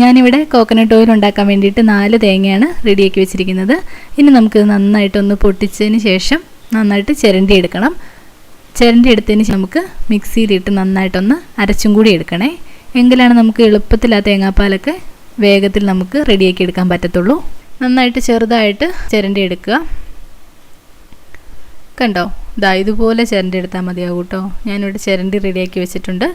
ഞാനിവിടെ coconut oil ഉണ്ടാക്കാൻ വേണ്ടിയിട്ട് നാല് തേങ്ങയാണ് റെഡിയാക്കി വെച്ചിരിക്കുന്നത്. ഇനി നമുക്ക് നന്നായിട്ടൊന്ന് പൊട്ടിച്ചതിന് ശേഷം നന്നായിട്ട് ചിരണ്ടി എടുക്കണം. ചിരണ്ടി എടുത്തതിന് ശേഷം നമുക്ക് മിക്സിയിലിട്ട് നന്നായിട്ടൊന്ന് അരച്ചും കൂടി എടുക്കണേ. എങ്കിലാണ് നമുക്ക് എളുപ്പത്തിൽ ആ തേങ്ങാപ്പാലൊക്കെ വേഗത്തിൽ നമുക്ക് റെഡിയാക്കി എടുക്കാൻ പറ്റത്തുള്ളൂ. നന്നായിട്ട് ചെറുതായിട്ട് ചിരണ്ടി എടുക്കുക. കണ്ടോ? ഇതാ ഇതുപോലെ ചിരണ്ടി എടുത്താൽ മതിയാവും കേട്ടോ ഞാനിവിടെ ചിരണ്ടി റെഡിയാക്കി വെച്ചിട്ടുണ്ട്.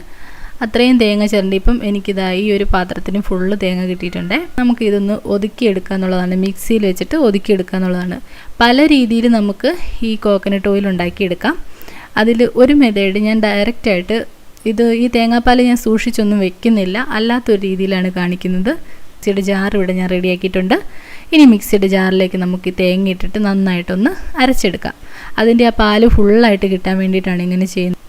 അത്രയും തേങ്ങ ചിരണ്ടി ഇപ്പം എനിക്കിതാ ഈ ഒരു പാത്രത്തിന് ഫുള്ള് തേങ്ങ കിട്ടിയിട്ടുണ്ട്. നമുക്ക് ഇതൊന്ന് ഒതുക്കിയെടുക്കുക എന്നുള്ളതാണ്. മിക്സിയിൽ വെച്ചിട്ട് ഒതുക്കിയെടുക്കുക എന്നുള്ളതാണ്. പല രീതിയിൽ നമുക്ക് ഈ കോക്കനട്ട് ഓയിൽ ഉണ്ടാക്കിയെടുക്കാം. അതിൽ ഒരു മെതേഡ് ഞാൻ ഡയറക്റ്റായിട്ട് ഇത് ഈ തേങ്ങാപ്പാൽ ഞാൻ സൂക്ഷിച്ചൊന്നും വെക്കുന്നില്ല. അല്ലാത്തൊരു രീതിയിലാണ് കാണിക്കുന്നത്. മിക്സിയുടെ ജാർ ഇവിടെ ഞാൻ റെഡിയാക്കിയിട്ടുണ്ട് ഇനി മിക്സിയുടെ ജാറിലേക്ക് നമുക്ക് ഈ തേങ്ങ ഇട്ടിട്ട് നന്നായിട്ടൊന്ന് അരച്ചെടുക്കാം. അതിന്റെ ആ പാൽ ഫുള്ളായിട്ട് കിട്ടാൻ വേണ്ടിയിട്ടാണ് ഇങ്ങനെ ചെയ്യുന്നത്.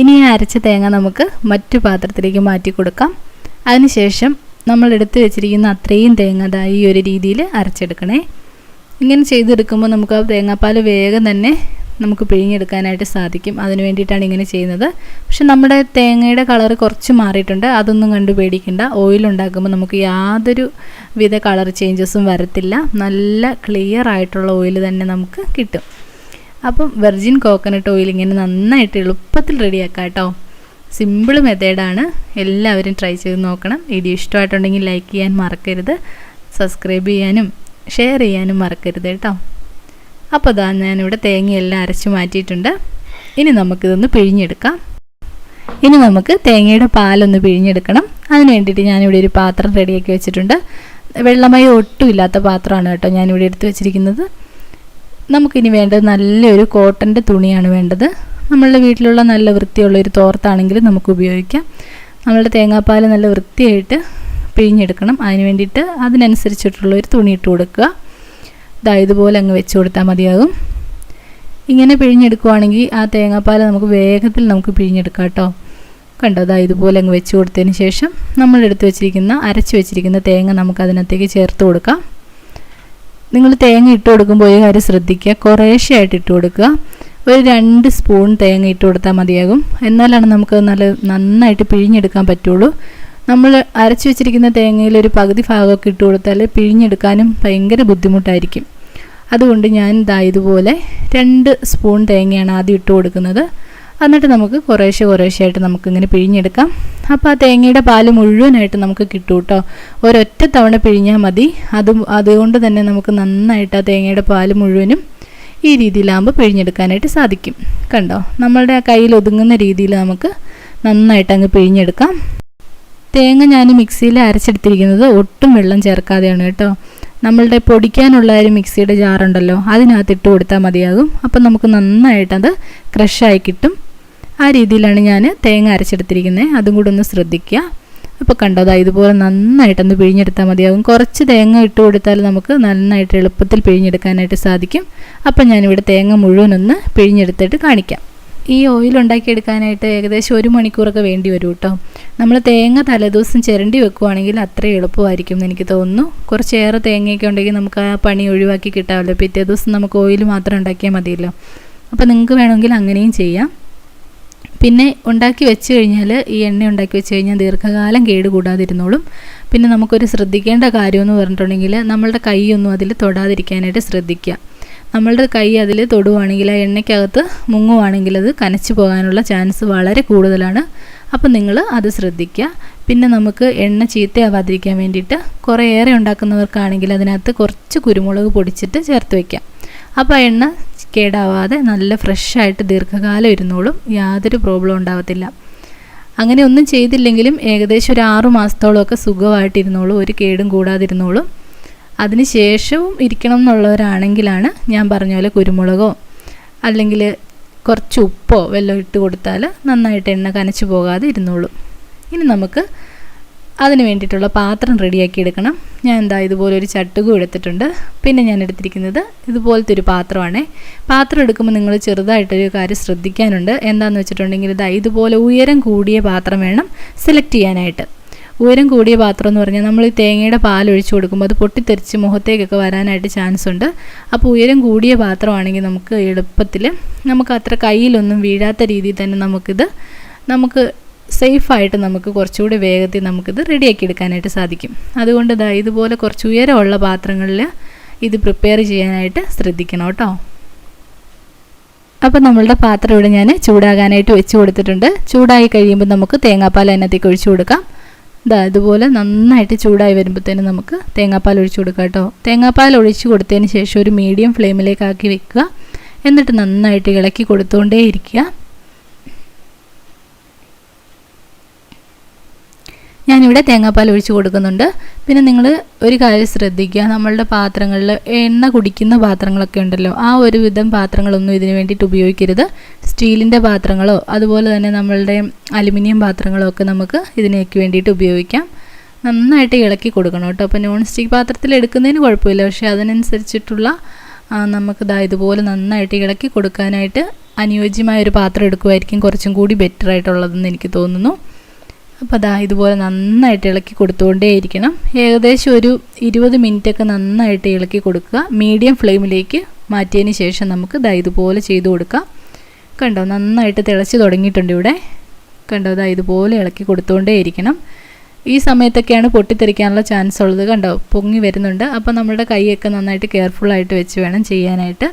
ഇനി ആ അരച്ച തേങ്ങ നമുക്ക് മറ്റു പാത്രത്തിലേക്ക് മാറ്റി കൊടുക്കാം. അതിനുശേഷം നമ്മൾ എടുത്തു വെച്ചിരിക്കുന്ന അത്രയും തേങ്ങ ദാ ഈ ഒരു രീതിയിൽ അരച്ചെടുക്കണേ. ഇങ്ങനെ ചെയ്തെടുക്കുമ്പോൾ നമുക്ക് ആ തേങ്ങാപ്പാൽ വേഗം തന്നെ നമുക്ക് പിഴിഞ്ഞെടുക്കാനായിട്ട് സാധിക്കും. അതിന് വേണ്ടിയിട്ടാണ് ഇങ്ങനെ ചെയ്യുന്നത്. പക്ഷെ നമ്മുടെ തേങ്ങയുടെ കളർ കുറച്ച് മാറിയിട്ടുണ്ട്. അതൊന്നും കണ്ടു പേടിക്കണ്ട. ഓയിൽ ഉണ്ടാക്കുമ്പോൾ നമുക്ക് യാതൊരു വിധ കളർ ചേഞ്ചസും വരത്തില്ല. നല്ല ക്ലിയർ ആയിട്ടുള്ള ഓയിൽ തന്നെ നമുക്ക് കിട്ടും. അപ്പം വെർജിൻ കോക്കനട്ട് ഓയിൽ ഇങ്ങനെ നന്നായിട്ട് എളുപ്പത്തിൽ റെഡിയാക്കാം കേട്ടോ സിമ്പിൾ മെത്തേഡാണ് എല്ലാവരും ട്രൈ ചെയ്ത് നോക്കണം. വീഡിയോ ഇഷ്ടമായിട്ടുണ്ടെങ്കിൽ ലൈക്ക് ചെയ്യാൻ മറക്കരുത്. സബ്സ്ക്രൈബ് ചെയ്യാനും ഷെയർ ചെയ്യാനും മറക്കരുത് കേട്ടോ. അപ്പോൾ ഇതാ ഞാനിവിടെ തേങ്ങയെല്ലാം അരച്ച് മാറ്റിയിട്ടുണ്ട്. ഇനി നമുക്കിതൊന്ന് പിഴിഞ്ഞെടുക്കാം. ഇനി നമുക്ക് തേങ്ങയുടെ പാലൊന്ന് പിഴിഞ്ഞെടുക്കണം. അതിന് വേണ്ടിയിട്ട് ഞാനിവിടെ ഒരു പാത്രം റെഡിയാക്കി വെച്ചിട്ടുണ്ട്. വെള്ളമയം ഒട്ടും ഇല്ലാത്ത പാത്രമാണ് കേട്ടോ ഞാനിവിടെ എടുത്ത് വെച്ചിരിക്കുന്നത്. നമുക്കിനി വേണ്ടത് നല്ലൊരു കോട്ടന്റെ തുണിയാണ് വേണ്ടത്. നമ്മളുടെ വീട്ടിലുള്ള നല്ല വൃത്തിയുള്ള ഒരു തോർത്താണെങ്കിൽ നമുക്ക് ഉപയോഗിക്കാം. നമ്മളുടെ തേങ്ങാപ്പാൽ നല്ല വൃത്തിയായിട്ട് പിഴിഞ്ഞെടുക്കണം. അതിന് വേണ്ടിയിട്ട് അതിനനുസരിച്ചിട്ടുള്ള ഒരു തുണി ഇട്ട് കൊടുക്കുക. ഇതാ ഇതുപോലെ അങ്ങ് വെച്ച് കൊടുത്താൽ മതിയാകും. ഇങ്ങനെ പിഴിഞ്ഞെടുക്കുവാണെങ്കിൽ ആ തേങ്ങാപ്പാൽ നമുക്ക് വേഗത്തിൽ നമുക്ക് പിഴിഞ്ഞെടുക്കാം കേട്ടോ. കണ്ടോ? അതാ ഇതുപോലെ അങ്ങ് വെച്ച് കൊടുത്തതിന് ശേഷം നമ്മൾ എടുത്ത് വെച്ചിരിക്കുന്ന അരച്ച് വെച്ചിരിക്കുന്ന തേങ്ങ നമുക്ക് അതിനകത്തേക്ക് ചേർത്ത് കൊടുക്കാം. നിങ്ങൾ തേങ്ങ ഇട്ട് കൊടുക്കുമ്പോൾ ഒരു കാര്യം ശ്രദ്ധിക്കുക. കുറേശ്ശെയായിട്ട് ഇട്ട് കൊടുക്കുക. ഒരു രണ്ട് സ്പൂൺ തേങ്ങ ഇട്ട് കൊടുത്താൽ മതിയാകും. എന്നാലാണ് നമുക്ക് നല്ല നന്നായിട്ട് പിഴിഞ്ഞെടുക്കാൻ പറ്റുള്ളൂ. നമ്മൾ അരച്ച് വെച്ചിരിക്കുന്ന തേങ്ങയിൽ ഒരു പകുതി ഭാഗമൊക്കെ ഇട്ട് കൊടുത്താൽ പിഴിഞ്ഞെടുക്കാനും ഭയങ്കര ബുദ്ധിമുട്ടായിരിക്കും. അതുകൊണ്ട് ഞാൻ ഇതാ ഇതുപോലെ രണ്ട് സ്പൂൺ തേങ്ങയാണ് ആദ്യം ഇട്ട് കൊടുക്കുന്നത്. എന്നിട്ട് നമുക്ക് കുറേശ്ശെ കുറേശ്ശെയായിട്ട് നമുക്കിങ്ങനെ പിഴിഞ്ഞെടുക്കാം. അപ്പോൾ ആ തേങ്ങയുടെ പാൽ മുഴുവനായിട്ട് നമുക്ക് കിട്ടും കേട്ടോ ഒരൊറ്റ തവണ പിഴിഞ്ഞാൽ മതി. അത് അതുകൊണ്ട് തന്നെ നമുക്ക് നന്നായിട്ട് ആ തേങ്ങയുടെ പാൽ മുഴുവനും ഈ രീതിയിലാകുമ്പോൾ പിഴിഞ്ഞെടുക്കാനായിട്ട് സാധിക്കും. കണ്ടോ? നമ്മളുടെ ആ കയ്യിൽ ഒതുങ്ങുന്ന രീതിയിൽ നമുക്ക് നന്നായിട്ട് അങ്ങ് പിഴിഞ്ഞെടുക്കാം. തേങ്ങ ഞാൻ മിക്സിയിൽ അരച്ചെടുത്തിരിക്കുന്നത് ഒട്ടും വെള്ളം ചേർക്കാതെയാണ് കേട്ടോ. നമ്മളുടെ പൊടിക്കാനുള്ള ഒരു മിക്സിയുടെ ജാറുണ്ടല്ലോ അതിനകത്ത് ഇട്ട് കൊടുത്താൽ മതിയാകും. അപ്പം നമുക്ക് നന്നായിട്ടത് ക്രഷായി കിട്ടും. ആ രീതിയിലാണ് ഞാൻ തേങ്ങ അരച്ചെടുത്തിരിക്കുന്നത് അതും കൂടെ ഒന്ന് ശ്രദ്ധിക്കുക അപ്പോൾ കണ്ടോ ഇതുപോലെ നന്നായിട്ടൊന്ന് പിഴിഞ്ഞെടുത്താൽ മതിയാകും കുറച്ച് തേങ്ങ ഇട്ട് കൊടുത്താൽ നമുക്ക് നന്നായിട്ട് എളുപ്പത്തിൽ പിഴിഞ്ഞെടുക്കാനായിട്ട് സാധിക്കും. അപ്പം ഞാനിവിടെ തേങ്ങ മുഴുവനൊന്ന് പിഴിഞ്ഞെടുത്തിട്ട് കാണിക്കാം. ഈ ഓയിൽ ഉണ്ടാക്കിയെടുക്കാനായിട്ട് ഏകദേശം ഒരു മണിക്കൂറൊക്കെ വേണ്ടി വരും കേട്ടോ നമ്മൾ തേങ്ങ തലേദിവസം ചിരണ്ടി വെക്കുവാണെങ്കിൽ അത്രയും എളുപ്പമായിരിക്കും എന്ന് എനിക്ക് തോന്നുന്നു. കുറച്ചേറെ തേങ്ങയൊക്കെ ഉണ്ടെങ്കിൽ നമുക്ക് ആ പണി ഒഴിവാക്കി കിട്ടാമല്ലോ. പിറ്റേ ദിവസം നമുക്ക് ഓയിൽ മാത്രം ഉണ്ടാക്കിയാൽ മതിയല്ലോ. അപ്പോൾ നിങ്ങൾക്ക് വേണമെങ്കിൽ അങ്ങനെയും ചെയ്യാം. പിന്നെ ഉണ്ടാക്കി വെച്ച് കഴിഞ്ഞാൽ ഈ എണ്ണ ഉണ്ടാക്കി വെച്ച് കഴിഞ്ഞാൽ ദീർഘകാലം കേട് കൂടാതിരുന്നോളും പിന്നെ നമുക്കൊരു ശ്രദ്ധിക്കേണ്ട കാര്യമെന്ന് പറഞ്ഞിട്ടുണ്ടെങ്കിൽ നമ്മളുടെ കൈയൊന്നും അതിൽ തൊടാതിരിക്കാനായിട്ട് ശ്രദ്ധിക്കുക. നമ്മളുടെ കൈ അതിൽ തൊടുവാണെങ്കിൽ ആ എണ്ണയ്ക്കകത്ത് മുങ്ങുവാണെങ്കിൽ അത് കനച്ചു പോകാനുള്ള ചാൻസ് വളരെ കൂടുതലാണ്. അപ്പം നിങ്ങൾ അത് ശ്രദ്ധിക്കുക. പിന്നെ നമുക്ക് എണ്ണ ചീത്തയാവാതിരിക്കാൻ വേണ്ടിയിട്ട് ഏറെ ഉണ്ടാക്കുന്നവർക്കാണെങ്കിൽ അതിനകത്ത് കുറച്ച് കുരുമുളക് പൊടിച്ചിട്ട് ചേർത്ത് വയ്ക്കാം അപ്പോൾ എണ്ണ കേടാവാതെ നല്ല ഫ്രഷായിട്ട് ദീർഘകാലം ഇരുന്നോളും യാതൊരു പ്രോബ്ലം ഉണ്ടാവത്തില്ല. അങ്ങനെ ഒന്നും ചെയ്തില്ലെങ്കിലും ഏകദേശം ഒരു ആറു മാസത്തോളമൊക്കെ സുഖമായിട്ടിരുന്നോളും ഒരു കേടും കൂടാതിരുന്നോളും. അതിന് ശേഷവും ഇരിക്കണം എന്നുള്ളവരാണെങ്കിലാണ് ഞാൻ പറഞ്ഞ പോലെ കുരുമുളകോ അല്ലെങ്കിൽ കുറച്ച് ഉപ്പോ വെള്ളം ഇട്ട് കൊടുത്താൽ നന്നായിട്ട് എണ്ണ കനച്ചു പോകാതെ ഇരുന്നോളും. ഇനി നമുക്ക് അതിന് വേണ്ടിയിട്ടുള്ള പാത്രം റെഡിയാക്കി എടുക്കണം. ഞാൻ എന്താ ഇതുപോലെ ഒരു ചട്ടുകും എടുത്തിട്ടുണ്ട്. പിന്നെ ഞാൻ എടുത്തിരിക്കുന്നത് ഇതുപോലത്തെ ഒരു പാത്രമാണ്. പാത്രം എടുക്കുമ്പോൾ നിങ്ങൾ ചെറുതായിട്ടൊരു കാര്യം ശ്രദ്ധിക്കാനുണ്ട്. എന്താണെന്ന് വെച്ചിട്ടുണ്ടെങ്കിൽ ഇതാ ഇതുപോലെ ഉയരം കൂടിയ പാത്രം വേണം സെലക്ട് ചെയ്യാനായിട്ട്. ഉയരം കൂടിയ പാത്രം എന്ന് പറഞ്ഞാൽ നമ്മൾ ഈ തേങ്ങയുടെ പാൽ ഒഴിച്ചു കൊടുക്കുമ്പോൾ അത് പൊട്ടിത്തെറിച്ച് മുഖത്തേക്കൊക്കെ വരാനായിട്ട് ചാൻസ് ഉണ്ട്. അപ്പോൾ ഉയരം കൂടിയ പാത്രമാണെങ്കിൽ നമുക്ക് എളുപ്പത്തിൽ നമുക്ക് അത്ര കയ്യിലൊന്നും വീഴാത്ത രീതിയിൽ തന്നെ നമുക്കിത് നമുക്ക് സേഫായിട്ട് നമുക്ക് കുറച്ചുകൂടി വേഗത്തിൽ നമുക്കിത് റെഡിയാക്കി എടുക്കാനായിട്ട് സാധിക്കും. അതുകൊണ്ട് ഇതാ ഇതുപോലെ കുറച്ച് ഉയരമുള്ള പാത്രങ്ങളിൽ ഇത് പ്രിപ്പയർ ചെയ്യാനായിട്ട് ശ്രദ്ധിക്കണം കേട്ടോ. അപ്പോൾ നമ്മളുടെ പാത്രം ഇവിടെ ഞാൻ ചൂടാകാനായിട്ട് വെച്ച് കൊടുത്തിട്ടുണ്ട്. ചൂടായി കഴിയുമ്പോൾ നമുക്ക് തേങ്ങാപ്പാൽ അതിനകത്തേക്ക് ഒഴിച്ചു കൊടുക്കാം. ഇതാ ഇതുപോലെ നന്നായിട്ട് ചൂടായി വരുമ്പോഴത്തേനും നമുക്ക് തേങ്ങാപ്പാൽ ഒഴിച്ചു കൊടുക്കാം കേട്ടോ. തേങ്ങാപ്പാൽ ഒഴിച്ച് കൊടുത്തതിന് ശേഷം ഒരു മീഡിയം ഫ്ലെയിമിലേക്കാക്കി വെക്കുക. എന്നിട്ട് നന്നായിട്ട് ഇളക്കി കൊടുത്തുകൊണ്ടേ ഇരിക്കുക. ഞാനിവിടെ തേങ്ങാപ്പാൽ ഒഴിച്ച് കൊടുക്കുന്നുണ്ട്. പിന്നെ നിങ്ങൾ ഒരു കാര്യം ശ്രദ്ധിക്കുക. നമ്മളുടെ പാത്രങ്ങളിൽ എണ്ണ കുടിക്കുന്ന പാത്രങ്ങളൊക്കെ ഉണ്ടല്ലോ. ആ ഒരു വിധം പാത്രങ്ങളൊന്നും ഇതിന് വേണ്ടിയിട്ട് ഉപയോഗിക്കരുത്. സ്റ്റീലിന്റെ പാത്രങ്ങളോ അതുപോലെ തന്നെ നമ്മളുടെ അലുമിനിയം പാത്രങ്ങളോ ഒക്കെ നമുക്ക് ഇതിനേക്ക് വേണ്ടിയിട്ട് ഉപയോഗിക്കാം. നന്നായിട്ട് ഇളക്കി കൊടുക്കണം കേട്ടോ. അപ്പോൾ നോൺ സ്റ്റിക്ക് പാത്രത്തിൽ എടുക്കുന്നതിന് കുഴപ്പമില്ല. പക്ഷേ അതിനനുസരിച്ചിട്ടുള്ള നമുക്ക് ദാ ഇതുപോലെ നന്നായിട്ട് ഇളക്കി കൊടുക്കാനായിട്ട് അനുയോജ്യമായ ഒരു പാത്രം എടുക്കുമായിരിക്കും കുറച്ചും കൂടി ബെറ്റർ ആയിട്ടുള്ളതെന്ന് എനിക്ക് തോന്നുന്നു. അപ്പോൾ അതാ ഇതുപോലെ നന്നായിട്ട് ഇളക്കി കൊടുത്തുകൊണ്ടേയിരിക്കണം ഏകദേശം ഒരു ഇരുപത് മിനിറ്റൊക്കെ നന്നായിട്ട് ഇളക്കി കൊടുക്കുക. മീഡിയം ഫ്ലെയിമിലേക്ക് മാറ്റിയതിന് ശേഷം നമുക്ക് ദാ ഇതുപോലെ ചെയ്തു കൊടുക്കാം. കണ്ടോ നന്നായിട്ട് തിളച്ച് തുടങ്ങിയിട്ടുണ്ട് ഇവിടെ. കണ്ടോ ദാ ഇതുപോലെ ഇളക്കി കൊടുത്തുകൊണ്ടേയിരിക്കണം ഈ സമയത്തൊക്കെയാണ് പൊട്ടിത്തെറിക്കാനുള്ള ചാൻസ് ഉള്ളത്. കണ്ടോ പൊങ്ങി വരുന്നുണ്ട്. അപ്പോൾ നമ്മുടെ കൈയൊക്കെ നന്നായിട്ട് കെയർഫുള്ളായിട്ട് വെച്ച് വേണം ചെയ്യാനായിട്ട്.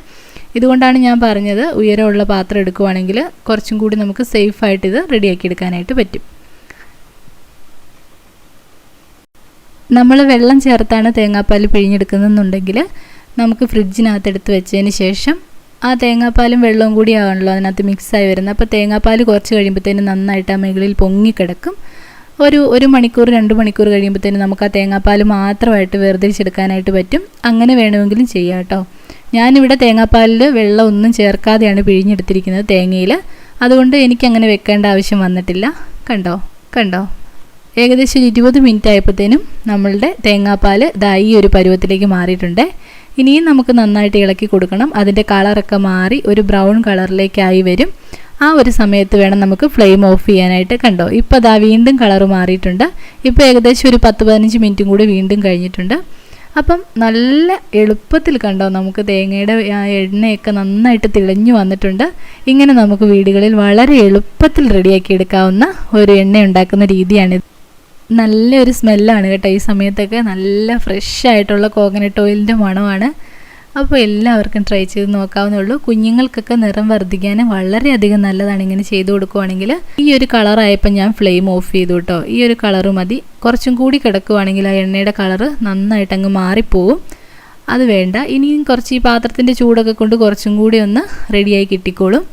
ഇതുകൊണ്ടാണ് ഞാൻ പറഞ്ഞത് ഉയരമുള്ള പാത്രം എടുക്കുവാണെങ്കിൽ കുറച്ചും കൂടി നമുക്ക് സേഫായിട്ട് ഇത് റെഡിയാക്കി എടുക്കാനായിട്ട് പറ്റും. നമ്മൾ വെള്ളം ചേർത്താണ് തേങ്ങാപ്പാൽ പിഴിഞ്ഞെടുക്കുന്നതെന്നുണ്ടെങ്കിൽ നമുക്ക് ഫ്രിഡ്ജിനകത്ത് എടുത്ത് വെച്ചതിന് ശേഷം ആ തേങ്ങാപ്പാലും വെള്ളവും കൂടി ആണല്ലോ അതിനകത്ത് മിക്സായി വരുന്നത്. അപ്പോൾ തേങ്ങാപ്പാൽ കുറച്ച് കഴിയുമ്പോഴത്തേനും നന്നായിട്ട് ആ മുകളിൽ പൊങ്ങിക്കിടക്കും. ഒരു ഒരു മണിക്കൂർ രണ്ട് മണിക്കൂർ കഴിയുമ്പോഴത്തേനും നമുക്ക് ആ തേങ്ങാപ്പാൽ മാത്രമായിട്ട് വേർതിരിച്ചെടുക്കാനായിട്ട് പറ്റും. അങ്ങനെ വേണമെങ്കിലും ചെയ്യാം കേട്ടോ. ഞാനിവിടെ തേങ്ങാപ്പാലിൽ വെള്ളം ഒന്നും ചേർക്കാതെയാണ് പിഴിഞ്ഞെടുത്തിരിക്കുന്നത് തേങ്ങയിൽ. അതുകൊണ്ട് എനിക്കങ്ങനെ വെക്കേണ്ട ആവശ്യം വന്നിട്ടില്ല. കണ്ടോ? കണ്ടോ? ഏകദേശം ഒരു ഇരുപത് മിനിറ്റ് ആയപ്പോഴത്തേനും നമ്മളുടെ തേങ്ങാപ്പാൽ ഇതാ ഈ ഒരു പരുവത്തിലേക്ക് മാറിയിട്ടുണ്ട്. ഇനിയും നമുക്ക് നന്നായിട്ട് ഇളക്കി കൊടുക്കണം. അതിന്റെ കളറൊക്കെ മാറി ഒരു ബ്രൗൺ കളറിലേക്കായി വരും. ആ ഒരു സമയത്ത് വേണം നമുക്ക് ഫ്ലെയിം ഓഫ് ചെയ്യാനായിട്ട് കണ്ടോ. ഇപ്പോൾ അതാ വീണ്ടും കളർ മാറിയിട്ടുണ്ട്. ഇപ്പോൾ ഏകദേശം ഒരു പത്ത് പതിനഞ്ച് മിനിറ്റും കൂടി വീണ്ടും കഴിഞ്ഞിട്ടുണ്ട്. അപ്പം നല്ല എളുപ്പത്തിൽ കണ്ടോ നമുക്ക് തേങ്ങയുടെ എണ്ണയൊക്കെ നന്നായിട്ട് തിളഞ്ഞു വന്നിട്ടുണ്ട്. ഇങ്ങനെ നമുക്ക് വീടുകളിൽ വളരെ എളുപ്പത്തിൽ റെഡിയാക്കി എടുക്കാവുന്ന ഒരു എണ്ണ ഉണ്ടാക്കുന്ന രീതിയാണിത്. നല്ലൊരു സ്മെല്ലാണ് കേട്ടോ ഈ സമയത്തൊക്കെ. നല്ല ഫ്രഷ് ആയിട്ടുള്ള കോക്കനട്ട് ഓയിലിന്റെ മണമാണ്. അപ്പോൾ എല്ലാവർക്കും ട്രൈ ചെയ്ത് നോക്കാവുന്നുള്ളൂ കുഞ്ഞുങ്ങൾക്കൊക്കെ നിറം വർദ്ധിക്കാനും വളരെയധികം നല്ലതാണ് ഇങ്ങനെ ചെയ്തു കൊടുക്കുവാണെങ്കിൽ. ഈ ഒരു കളറായപ്പോൾ ഞാൻ ഫ്ലെയിം ഓഫ് ചെയ്തു കേട്ടോ. ഈ ഒരു കളറ് മതി. കുറച്ചും കൂടി കിടക്കുവാണെങ്കിൽ ആ എണ്ണയുടെ കളറ് നന്നായിട്ട് അങ്ങ് മാറിപ്പോവും. അത് വേണ്ട. ഇനിയും കുറച്ച് ഈ പാത്രത്തിന്റെ ചൂടൊക്കെ കൊണ്ട് കുറച്ചും കൂടി ഒന്ന് റെഡിയായി കിട്ടിക്കോളും.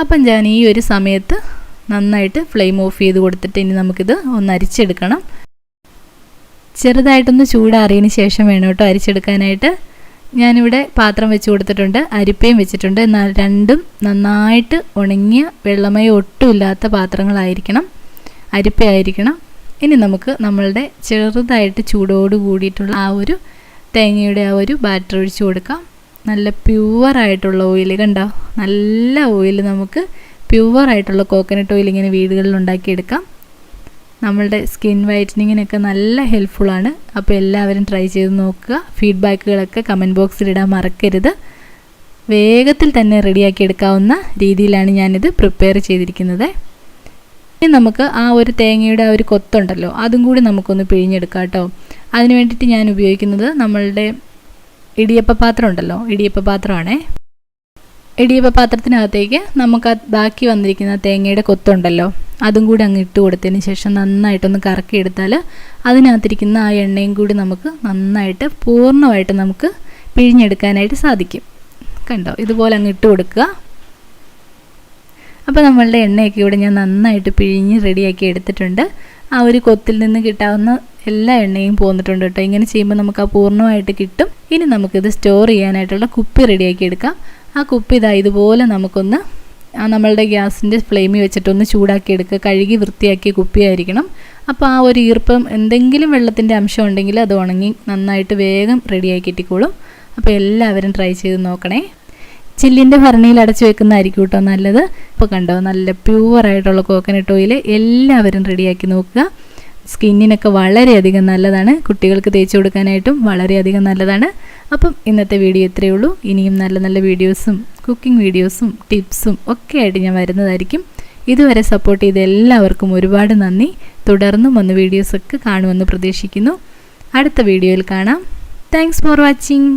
അപ്പം ഞാൻ ഈ ഒരു സമയത്ത് നന്നായിട്ട് ഫ്ലെയിം ഓഫ് ചെയ്ത് കൊടുത്തിട്ട് ഇനി നമുക്കിത് ഒന്ന് അരിച്ചെടുക്കണം. ചെറുതായിട്ടൊന്ന് ചൂടാറിയതിന് ശേഷം വേണം കേട്ടോ അരിച്ചെടുക്കാനായിട്ട്. ഞാനിവിടെ പാത്രം വെച്ച് കൊടുത്തിട്ടുണ്ട് അരിപ്പയും വെച്ചിട്ടുണ്ട്. എന്നാൽ രണ്ടും നന്നായിട്ട് ഉണങ്ങിയ വെള്ളമയം ഒട്ടുമില്ലാത്ത പാത്രങ്ങളായിരിക്കണം. അരിപ്പയായിരിക്കണം. ഇനി നമുക്ക് നമ്മളുടെ ചെറുതായിട്ട് ചൂടോട് കൂടിയിട്ടുള്ള ആ ഒരു തേങ്ങയുടെ ആ ഒരു ബാറ്റർ ഒഴിച്ചു കൊടുക്കാം. നല്ല പ്യുവറായിട്ടുള്ള ഓയിൽ കണ്ടോ? നല്ല ഓയിൽ നമുക്ക് പ്യുവറായിട്ടുള്ള കോക്കനട്ട് ഓയിൽ ഇങ്ങനെ വീടുകളിൽ ഉണ്ടാക്കിയെടുക്കാം നമ്മളുടെ സ്കിൻ വൈറ്റനിങ്ങിനൊക്കെ നല്ല ഹെൽപ്ഫുള്ളാണ് അപ്പോൾ എല്ലാവരും ട്രൈ ചെയ്ത് നോക്കുക. ഫീഡ്ബാക്കുകളൊക്കെ കമന്റ് ബോക്സിൽ ഇടാൻ മറക്കരുത്. വേഗത്തിൽ തന്നെ റെഡിയാക്കി എടുക്കാവുന്ന രീതിയിലാണ് ഞാനിത് പ്രിപ്പയർ ചെയ്തിരിക്കുന്നത്. ഇനി നമുക്ക് ആ ഒരു തേങ്ങയുടെ ആ ഒരു കൊത്തുണ്ടല്ലോ അതും കൂടി നമുക്കൊന്ന് പിഴിഞ്ഞെടുക്കാം കേട്ടോ അതിന് വേണ്ടിയിട്ട് ഞാൻ ഉപയോഗിക്കുന്നത് നമ്മളുടെ ഇടിയപ്പ പാത്രം ഉണ്ടല്ലോ ഇടിയപ്പ പാത്രമാണേ. ഇടിയപ്പ പാത്രത്തിനകത്തേക്ക് നമുക്ക് ബാക്കി വന്നിരിക്കുന്ന തേങ്ങയുടെ കൊത്തുണ്ടല്ലോ അതും കൂടി അങ്ങ് ഇട്ട് കൊടുത്തതിന് ശേഷം നന്നായിട്ടൊന്ന് കറക്കിയെടുത്താൽ അതിനകത്തിരിക്കുന്ന ആ എണ്ണയും കൂടി നമുക്ക് നന്നായിട്ട് പൂർണമായിട്ട് നമുക്ക് പിഴിഞ്ഞെടുക്കാനായിട്ട് സാധിക്കും. കണ്ടോ? ഇതുപോലെ അങ്ങ് ഇട്ട് കൊടുക്കുക. അപ്പോൾ നമ്മളുടെ എണ്ണയൊക്കെ ഇവിടെ ഞാൻ നന്നായിട്ട് പിഴിഞ്ഞ് റെഡിയാക്കി എടുത്തിട്ടുണ്ട്. ആ ഒരു കൊത്തിൽ നിന്ന് കിട്ടാവുന്ന എല്ലാ എണ്ണയും പോന്നിട്ടുണ്ട് കേട്ടോ. ഇങ്ങനെ ചെയ്യുമ്പോൾ നമുക്ക് ആ പൂർണമായിട്ട് കിട്ടും. ഇനി നമുക്കിത് സ്റ്റോർ ചെയ്യാനായിട്ടുള്ള കുപ്പി റെഡിയാക്കി എടുക്കാം. ആ കുപ്പി ഇതാ ഇതുപോലെ നമുക്കൊന്ന് ആ നമ്മളുടെ ഗ്യാസിന്റെ ഫ്ലെയിമിൽ വെച്ചിട്ടൊന്ന് ചൂടാക്കി എടുക്കുക. കഴുകി വൃത്തിയാക്കിയ കുപ്പിയായിരിക്കണം. അപ്പോൾ ആ ഒരു ഈർപ്പം എന്തെങ്കിലും വെള്ളത്തിന്റെ അംശം ഉണ്ടെങ്കിൽ അത് ഉണങ്ങി നന്നായിട്ട് വേഗം റെഡിയാക്കി കിട്ടിക്കോളും അപ്പോൾ എല്ലാവരും ട്രൈ ചെയ്ത് നോക്കണേ. ചില്ലിന്റെ ഭരണിയിൽ അടച്ചു വെക്കുന്നതായിരിക്കും കേട്ടോ നല്ലത്. ഇപ്പോൾ കണ്ടോ? നല്ല പ്യുവറായിട്ടുള്ള കോക്കനട്ട് ഓയിൽ എല്ലാവരും റെഡിയാക്കി നോക്കുക. സ്കിന്നിനൊക്കെ വളരെയധികം നല്ലതാണ്. കുട്ടികൾക്ക് തേച്ച് കൊടുക്കാനായിട്ടും വളരെയധികം നല്ലതാണ്. അപ്പം ഇന്നത്തെ വീഡിയോ ഇത്രയേ ഉള്ളൂ. ഇനിയും നല്ല നല്ല വീഡിയോസും കുക്കിംഗ് വീഡിയോസും ടിപ്സും ഒക്കെ ആയിട്ട് ഞാൻ വരുന്നതായിരിക്കും. ഇതുവരെ സപ്പോർട്ട് ചെയ്ത എല്ലാവർക്കും ഒരുപാട് നന്ദി. തുടർന്നും വന്ന് വീഡിയോസൊക്കെ കാണുമെന്ന് പ്രതീക്ഷിക്കുന്നു. അടുത്ത വീഡിയോയിൽ കാണാം. Thanks for watching